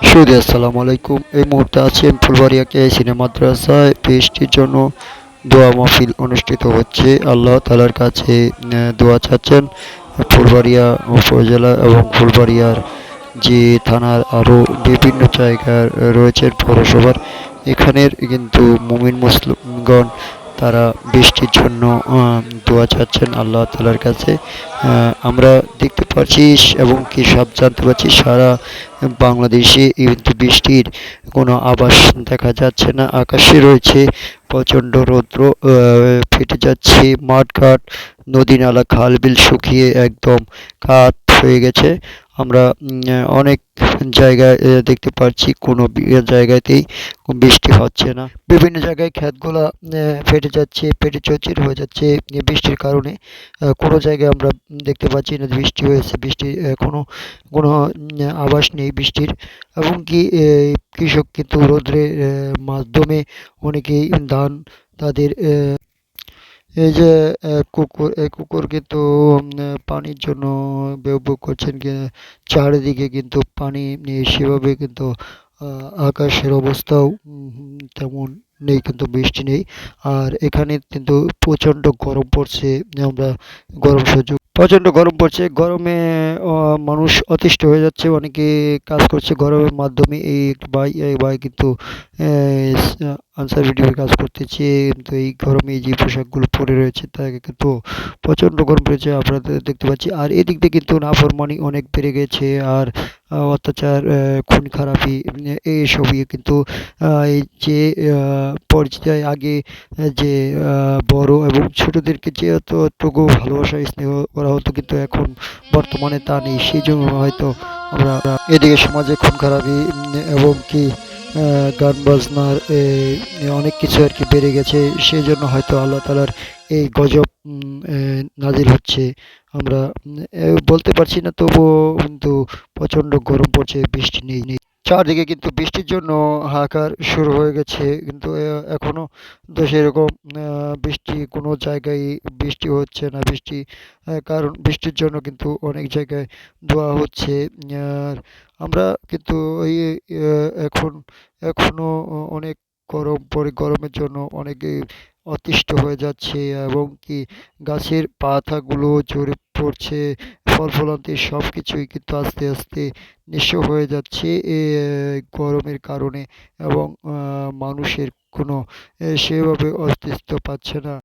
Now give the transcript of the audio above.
আপনারা আসসালামু আলাইকুম। এই মুহূর্তে আছেন ফুলবাড়িয়াকে সিনেমা মাদ্রাসায়। বৃষ্টির জন্য দোয়া মাহফিল অনুষ্ঠিত হচ্ছে। আল্লাহ তালার কাছে দোয়া চাচ্ছেন ফুলবাড়িয়া উপজেলা এবং ফুলবাড়িয়ার যে থানার আরও বিভিন্ন জায়গার রয়েছে পৌরসভার। এখানের কিন্তু মুমিন মুসলিমগণ তারা বৃষ্টির জন্য দোয়া চাচ্ছেন আল্লাহ তালার কাছে। আমরা দেখতে পাচ্ছি এবং কি সব জানতে পারছি সারা বাংলাদেশে কিন্তু বৃষ্টির কোনো আভাস দেখা যাচ্ছে না। আকাশে রয়েছে প্রচণ্ড রৌদ্র ফেটে যাচ্ছে মাঠঘাট, নদী নালা খাল বিল শুকিয়ে একদম কাঠ হয়ে গেছে। আমরা অনেক জায়গায় দেখতে পাচ্ছি কোনো জায়গাতেই বৃষ্টি হচ্ছে না। বিভিন্ন জায়গায় আহ, ফেটে যাচ্ছে পেটে চৌচির হয়ে যাচ্ছে বৃষ্টির কারণে। কোনো জায়গায় আমরা দেখতে পাচ্ছি না বৃষ্টি হয়েছে। বৃষ্টি আহ, কোনো কোনো আভাস নেই বৃষ্টির। এবং কি কৃষক কিন্তু রোদ্রের মাধ্যমে অনেকেই ধান তাদের এই যে কুকুর, এই কুকুর কিন্তু পানির জন্য ব্যবহার করছেন কি- চারিদিকে কিন্তু পানি নেই, সেভাবে কিন্তু আকাশের অবস্থাও তেমন নেই, কিন্তু বৃষ্টি নেই। আর এখানে কিন্তু প্রচণ্ড গরম পড়ছে, আমরা গরম সহ্য প্রচণ্ড গরম পড়ছে। গরমে মানুষ অতিষ্ঠ হয়ে যাচ্ছে। অনেকে কাজ করছে গরমের মাধ্যমে। এই ভাই এই ভাই কিন্তু আনসার ভিডিওর কাজ করতেছে। কিন্তু এই গরমে যে পোশাকগুলো পরে রয়েছে, তাকে কিন্তু প্রচণ্ড গরম পড়েছে। আপনাদের দেখতে পাচ্ছি। আর এদিক দিয়ে কিন্তু না নাফরমানি অনেক বেড়ে গেছে। আর অত্যাচার খুন খারাপি এইসবই কিন্তু এই যে পর্যায়ে আগে যে বড় এবং ছোটোদেরকে যে অতটুকু ভালোবাসা স্নেহ করা হতো কিন্তু এখন বর্তমানে তা নেই। সেই জন্য হয়তো আমরা এদিকে সমাজে খুন খারাপি এবং কি গান বাজনার অনেক কিছু আর কি বেড়ে গেছে। সেই জন্য হয়তো আল্লাহ তালার এই গজব নাজির হচ্ছে। আমরা বলতে পারছি না, তবুও কিন্তু প্রচণ্ড গরম পড়ছে, বৃষ্টি নেই নেই। চারদিকে কিন্তু বৃষ্টির জন্য হাহাকার শুরু হয়ে গেছে। কিন্তু এখনও এখনও তো সেরকম বৃষ্টি কোনো জায়গায় বৃষ্টি হচ্ছে না। বৃষ্টি কারণ বৃষ্টির জন্য কিন্তু অনেক জায়গায় ধোয়া হচ্ছে। আর আমরা কিন্তু এই এখন এখনও অনেক গরম, পরে, গরমের জন্য অনেকে অতিষ্ঠ হয়ে যাচ্ছে এবং কি গাছের পাতাগুলো ঝরে পড়ছে, ফল ফলান্তি সব কিছুই কিন্তু আস্তে আস্তে নিঃস্ব হয়ে যাচ্ছে গরমের কারণে এবং মানুষের কোনো সেভাবে অস্তিত্ব পাচ্ছে না।